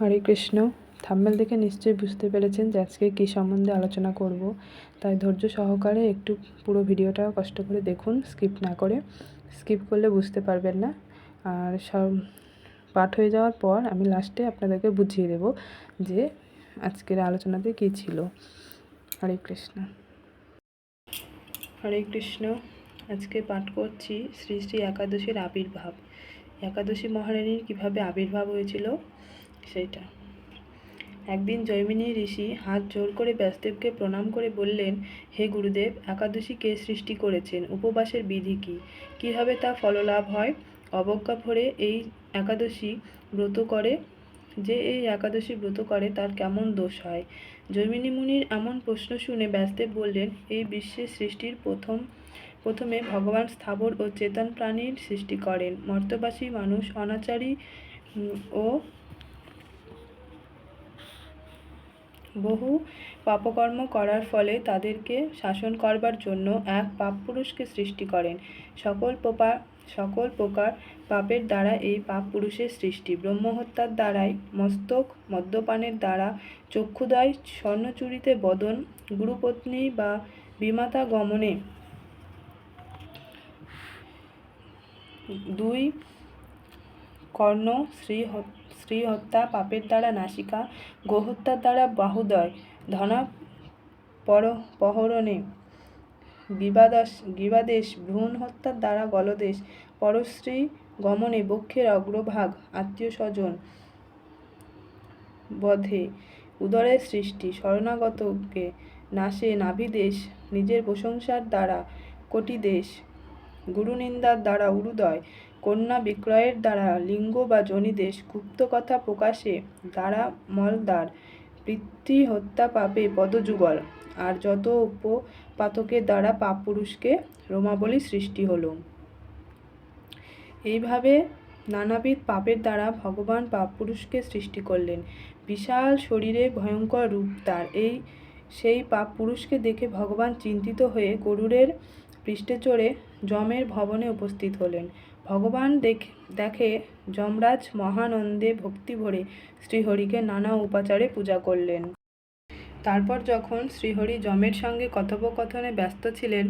হরে Krishna. Thumbnail দেখে নিশ্চয়ই বুঝতে পেরেছেন যে আজকে কী সম্বন্ধে আলোচনা করব। তাই ধৈর্য সহকারে একটু পুরো ভিডিওটা কষ্ট করে দেখুন, স্কিপ না করে। স্কিপ করলে বুঝতে পারবেন না। আর সব পাঠ হয়ে যাওয়ার পর আমি লাস্টে আপনাদেরকে বুঝিয়ে দেব যে আজকের আলোচনাতে কী ছিল। হরে কৃষ্ণ। হরে কৃষ্ণ। আজকে পাঠ করছি শ্রী শ্রী একাদশীর আবির্ভাব। একাদশী মহারানীর কীভাবে আবির্ভাব হয়েছিল? সেটা একদিন জৈমিনী ঋষি হাত জোর করে ব্যাসদেবকে প্রণাম করে বললেন, হে গুরুদেব একাদশী কে সৃষ্টি করেছেন, উপবাসের বিধি কী? কীভাবে তা ফললাভ হয়? অবজ্ঞা ভরে এই একাদশী ব্রত করে, যে এই একাদশী ব্রত করে তার কেমন দোষ হয়? জৈমিনী মুনির এমন প্রশ্ন শুনে ব্যাসদেব বললেন, এই বিশ্বের সৃষ্টির প্রথম, প্রথমে ভগবান স্থাবর ও চেতন প্রাণীর সৃষ্টি করেন। মর্তবাসী মানুষ, অনাচারী ও বহু পাপকর্ম করার ফলে তাদেরকে শাসন করবার জন্য এক পাপ পুরুষকে সৃষ্টি করেন। সকল প্রকার সকল প্রকার পাপের দ্বারা এই পাপ পুরুষের সৃষ্টি। ব্রহ্মহত্যার দ্বারাই মস্তক মদ্যপানের দ্বারা চক্ষুদয় স্বর্ণচুরিতে বদন, গুরুপত্নী বা বিমাতা গমনে দুই কর্ণ শ্রী স্ত্রী হত্যা পাপের দ্বারা নাসিকা গোহত্যার দ্বারা বাহুদয়, ধনা পর পহরণে বিবাদাস বিবাদেশ, ভ্রূণ হত্যার দ্বারা গলদেশ, পরশ্রী গমনে বক্ষের অগ্রভাগ আত্মীয় স্বজন বধে, উদরের সৃষ্টি, শরণাগতকে নাশে, নাভিদেশ, নিজের প্রশংসার দ্বারা কোটিদেশ, গুরুনিন্দার দ্বারা উরুদয় কন্যা বিক্রয়ের দ্বারা লিঙ্গ বা জনিদেশ গুপ্ত কথা প্রকাশে দ্বারা মলদ্বার পিতৃ হত্যা পাপে পদযুগল। আর যত উপপাতকের দ্বারা পাপ পুরুষকে রোমাবলী সৃষ্টি হলো। এইভাবে নানাবিধ পাপের দ্বারা ভগবান পাপ পুরুষকে সৃষ্টি করলেন। বিশাল শরীরে ভয়ঙ্কর রূপ তার। এই সেই পাপ পুরুষকে দেখে ভগবান চিন্তিত হয়ে গরুরের পৃষ্ঠে চড়ে যমের ভবনে উপস্থিত হলেন। ভগবান দেখ, দেখে যমরাজ মহানন্দে ভক্তি ভরে শ্রীহরিকে নানা উপাচারে পূজা করলেন। তারপর যখন শ্রীহরি যমের সঙ্গে কথোপকথনে ব্যস্ত ছিলেন,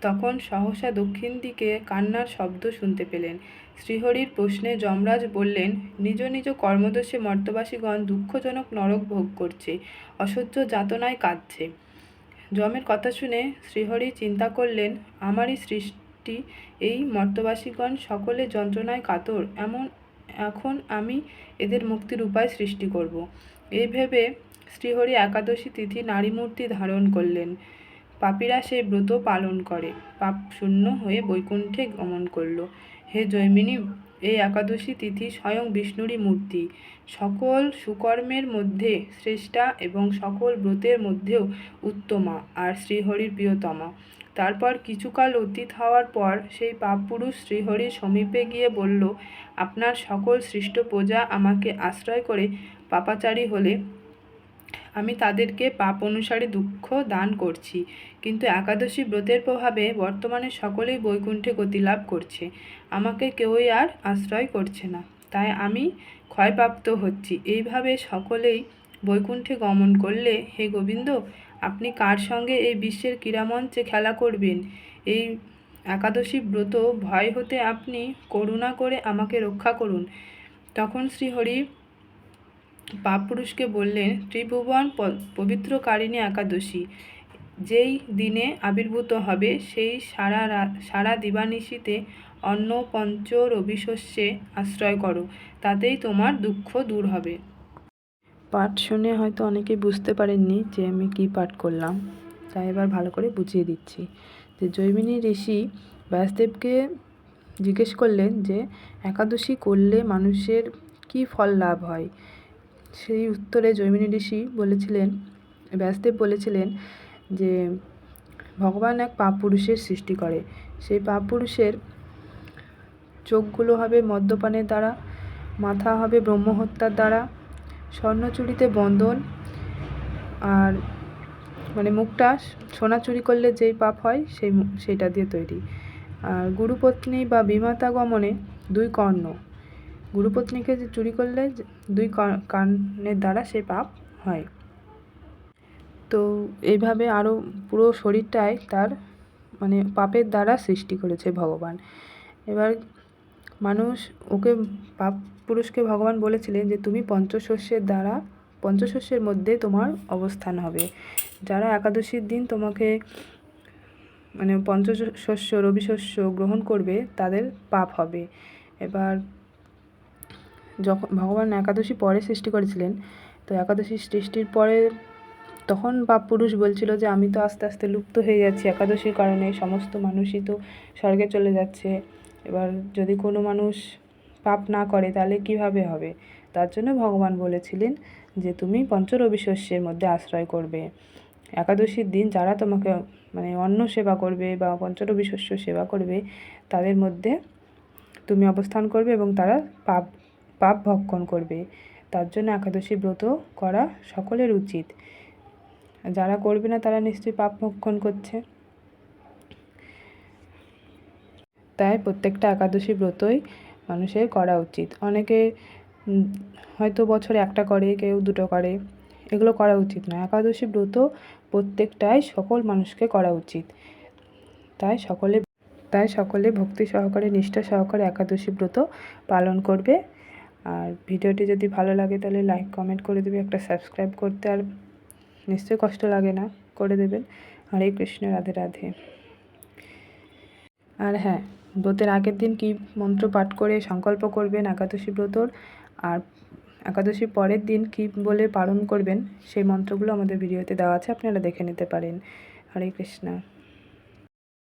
তখন সহসা দক্ষিণ দিকে কান্নার শব্দ শুনতে পেলেন। শ্রীহরির প্রশ্নে যমরাজ বললেন, নিজ নিজ কর্মদোষে মর্তবাসীগণ দুঃখজনক নরক ভোগ করছে, অসহ্য যাতনায় কাঁদছে। যমের কথা শুনে শ্রীহরি চিন্তা করলেন, আমারই সৃষ্টি এই মর্তবাসীগণ সকলে যন্ত্রণায় কাতর, এমন, এখন আমি এদের মুক্তির উপায় সৃষ্টি করব। এই ভেবে শ্রীহরি একাদশী তিথি নারী মূর্তি ধারণ করলেন। পাপীরা সেই ব্রত পালন করে। পাপ শূন্য হয়ে বৈকুণ্ঠে গমন করল। হে জৈমিনী এই একাদশী তিথি স্বয়ং বিষ্ণুরই মূর্তি। সকল সুকর্মের মধ্যে শ্রেষ্ঠা এবং সকল ব্রতের মধ্যেও উত্তমা, আর শ্রীহরির প্রিয়তমা। তারপর কিছুকাল অতীত হওয়ার পর সেই পাপপুরুষ শ্রীহরির সমীপে গিয়ে বলল, আপনার সকল সৃষ্ট প্রজা আমাকে আশ্রয় করে পাপাচারী হলে। আমি তাদেরকে পাপ অনুসারে দুঃখ দান করছি। কিন্তু একাদশী ব্রতের প্রভাবে বর্তমানে সকলেই বৈকুণ্ঠে গতি লাভ করছে। আমাকে কেউই আর আশ্রয় করছে না। তাই আমি ক্ষয়প্রাপ্ত হচ্ছি। এইভাবে সকলেই বৈকুণ্ঠে গমন করলে, হে গোবিন্দ আপনি কার সঙ্গে এই বিশ্বের ক্রীড়ামঞ্চে খেলা করবেন? এই একাদশী ব্রত ভয় হতে আপনি করুণা করে আমাকে রক্ষা করুন। তখন শ্রীহরি পাপ পুরুষকে বললেন, ত্রিভুবন প- পবিত্রকারিণী একাদশী। যেই দিনে আবির্ভূত হবে, সেই সারা সারা দিবানিশীতে অন্ন পঞ্চ রবিশস্যে আশ্রয় করো। তাতেই তোমার দুঃখ দূর হবে। পাঠ শুনে হয়তো অনেকেই বুঝতে পারেননি যে আমি কী পাঠ করলাম। তাই এবার ভালো করে বুঝিয়ে দিচ্ছি যে জৈমিনী ঋষি ব্যাসদেবকে জিজ্ঞেস করলেন যে, একাদশী করলে মানুষের কী ফল লাভ হয়? সেই উত্তরে জৈমিনী ঋষি বলেছিলেন, ব্যাসদেব বলেছিলেন যে, ভগবান এক পাপ পুরুষের সৃষ্টি করে। সেই পাপ পুরুষের চোখগুলো হবে মদ্যপানের দ্বারা, মাথা হবে ব্রহ্মহত্যার দ্বারা স্বর্ণচুরিতে বন্ধন আর মানে মুখটা সোনা চুরি করলে যেই পাপ হয়, সেই সেইটা দিয়ে তৈরি। আর গুরুপত্নী বা বিমাতা গমনে দুই কর্ণ। গুরুপত্নীকে যে চুরি করলে দুই কা- কানের দ্বারা সে পাপ হয়। তো এইভাবে আরও পুরো শরীরটাই তার মানে পাপের দ্বারা সৃষ্টি করেছে ভগবান। এবার মানুষ ওকে পাপ পুরুষকে ভগবান বলেছিলেন যে তুমি পঞ্চশস্যের দ্বারা, পঞ্চশস্যের মধ্যে তোমার অবস্থান হবে। যারা একাদশীর দিন তোমাকে মানে পঞ্চশস্য, রবিশস্য গ্রহণ করবে, তাদের পাপ হবে। এবার যখন ভগবান একাদশী পরে সৃষ্টি করেছিলেন, তো একাদশী সৃষ্টির পরে তখন বাপ পুরুষ বলছিল যে, আমি তো আস্তে আস্তে লুপ্ত হয়ে যাচ্ছি। একাদশীর কারণে সমস্ত মানুষই তো স্বর্গে চলে যাচ্ছে। এবার যদি কোনো মানুষ পাপ না করে, তাহলে কীভাবে হবে? তার জন্য ভগবান বলেছিলেন যে, তুমি পঞ্চরবি শস্যের মধ্যে আশ্রয় করবে। একাদশীর দিন যারা তোমাকে মানে অন্ন সেবা করবে বা পঞ্চরবি সেবা করবে, তাদের মধ্যে তুমি অবস্থান করবে এবং তারা পাপ পাপ ভক্ষণ করবে। তার জন্য একাদশী ব্রত করা সকলের উচিত। যারা করবে না, তারা নিশ্চয়ই পাপ ভক্ষণ করছে। তাই প্রত্যেকটা একাদশী ব্রতই মানুষের করা উচিত। অনেকে হয়তো বছরে একটা করে, কেউ দুটো করে, এগুলো করা উচিত না একাদশী ব্রত প্রত্যেকটাই সকল মানুষকে করা উচিত। তাই সকলে তাই সকলে ভক্তি সহকারে, নিষ্ঠা সহকারে একাদশী ব্রত পালন করবে। আর ভিডিওটি যদি ভালো লাগে তাহলে লাইক, কমেন্ট করে দেবে। একটা সাবস্ক্রাইব করতে আর নিশ্চয়ই কষ্ট লাগে না, করে দেবেন। হরে কৃষ্ণ, রাধে রাধে। আর হ্যাঁ ব্রতের আগের দিন কি মন্ত্র পাঠ করে সংকল্প করবেন একাদশী ব্রতর? আর একাদশী পরের দিন কি বলে পালন করবেন? সেই মন্ত্রগুলো আমাদের ভিডিওতে দেওয়া আছে, আপনারা দেখে নিতে পারেন। হরে কৃষ্ণ।